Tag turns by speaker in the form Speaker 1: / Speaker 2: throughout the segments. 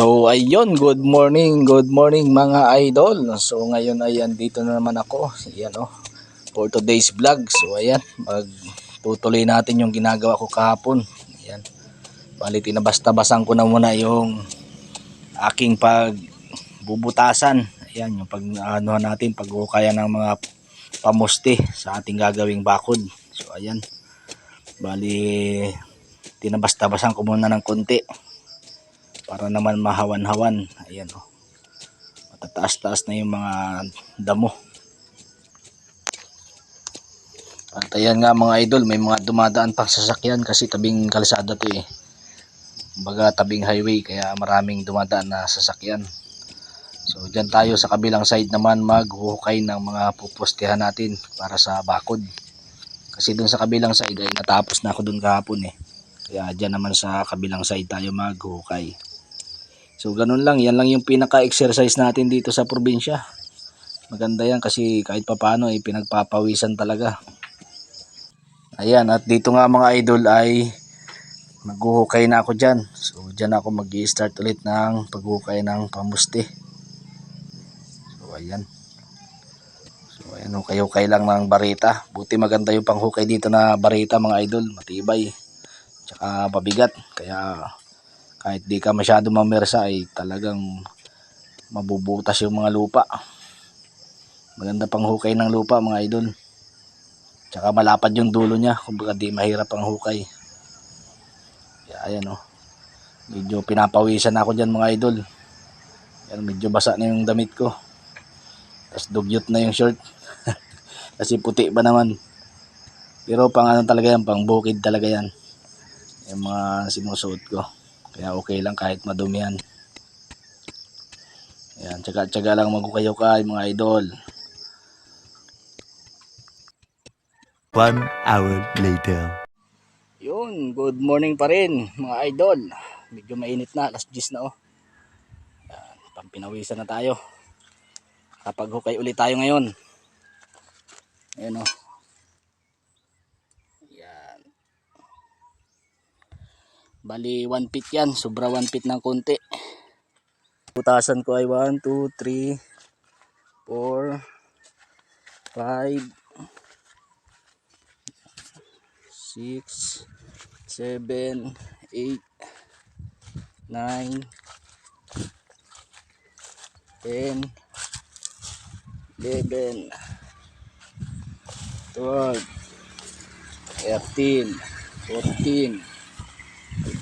Speaker 1: So ayun, good morning, good morning mga idol. So ngayon ay andito na naman ako. Ayan oh. For today's vlog. So ayan, magtutuloy natin yung ginagawa ko kahapon. Ayan. Bali tinabasta-basan ko na muna yung aking pagbubutasan. Ayan, yung pag ano natin, paghukayan ng mga pamusti sa ating gagawing bakod. So ayan. Bali tinabasta-basan ko muna ng konti para naman mahawan-hawan. Ayan oh. Matataas-taas na yung mga damo. At ayan nga mga idol, may mga dumadaan pang sasakyan kasi tabing kalsada to eh. Baga tabing highway kaya maraming dumadaan na sasakyan. So dyan tayo sa kabilang side naman maghuhukay ng mga pupustihan natin para sa bakod. Kasi dun sa kabilang side ay natapos na ako dun kahapon eh. Kaya dyan naman sa kabilang side tayo maghuhukay. So ganun lang, yan lang yung pinaka-exercise natin dito sa probinsya. Maganda yan kasi kahit papano ay pinagpapawisan talaga. Ayan, at dito nga mga idol ay maghuhukay na ako dyan. So dyan ako mag start ulit ng paghukay ng pamusti. So ayan. So ayan, hukay-hukay lang ng barita. Buti maganda yung panghukay dito na barita mga idol. Matibay. Tsaka mabigat. Kaya kahit di ka masyado mamersa ay talagang mabubutas yung mga lupa. Maganda pang hukay ng lupa mga idol. Tsaka malapad yung dulo niya. Kumbaga di mahirap ang hukay. Kaya ayan o medyo pinapawisan ako dyan mga idol. Yan, medyo basa na yung damit ko. Tapos dugyot na yung shirt. Kasi puti ba naman. Pero pang ano talaga yan pang bukid talaga yan. Yung mga sinusuot ko kaya okay lang kahit madumihan. Ayan, tsaga-tsaga lang magukay-ukay mga idol.
Speaker 2: One hour later.
Speaker 1: Yun, good morning pa rin mga idol. Medyo mainit na, alas 10 na oh. Ayan, pampinawisan na tayo. Kapag hukay ulit tayo ngayon. Ayan oh. Bali 1 feet yan, sobra 1 feet ng konti. Putasan ko ay 1, 2, 3, 4, 5, 6, 7, 8, 9, 10, 11, 12, 13, 14,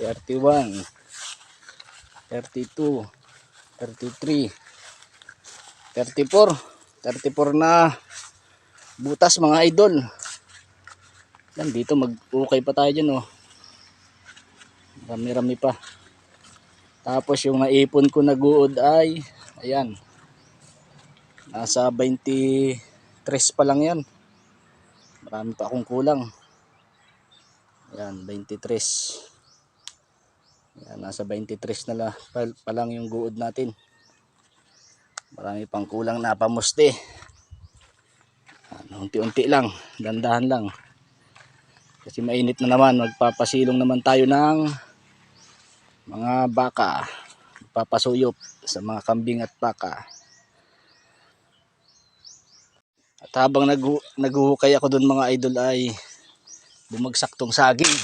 Speaker 1: 31, 32, 33, 34, 34 na butas mga idol. Yan dito mag-ukay pa tayo dyan oh. Rami-rami pa. Tapos yung naipon ko na guod ay ayan. Nasa 23 pa lang yan. Marami pa akong kulang. Ayan, 23. Ayan, nasa 23 na la, pa, pa lang yung guod natin. Marami pang kulang na pamusti. Ano, unti-unti lang, dandahan lang. Kasi mainit na naman, magpapasilong naman tayo ng mga baka. Papasuyop sa mga kambing at baka. At habang naghu naghuhukay ako doon mga idol ay bumagsak tong saging.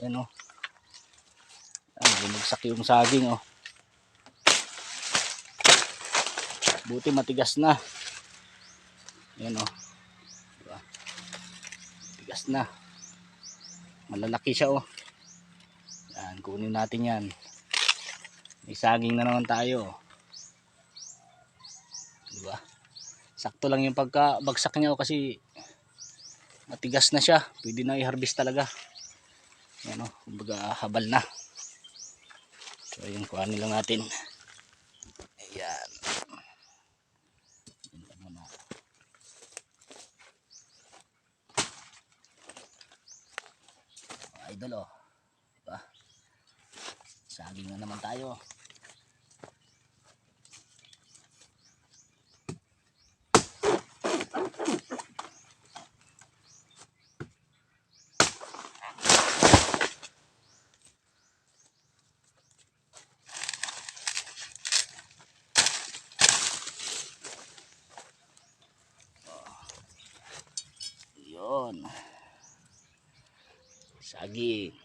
Speaker 1: Ayan o. Bumagsak yung saging o. Buti matigas na. Ayan o. Diba? Matigas na. Malalaki siya o. Yan, kunin natin yan. May saging na naman tayo. Diba? Sakto lang yung pagkabagsak niya o kasi matigas na siya. Pwede na i-harvest talaga. Yan o, kumbaga habal na. So yun, kuhanin lang natin. Ayan. Idol oh. Diba? Saging na naman tayo. Yun. lagi.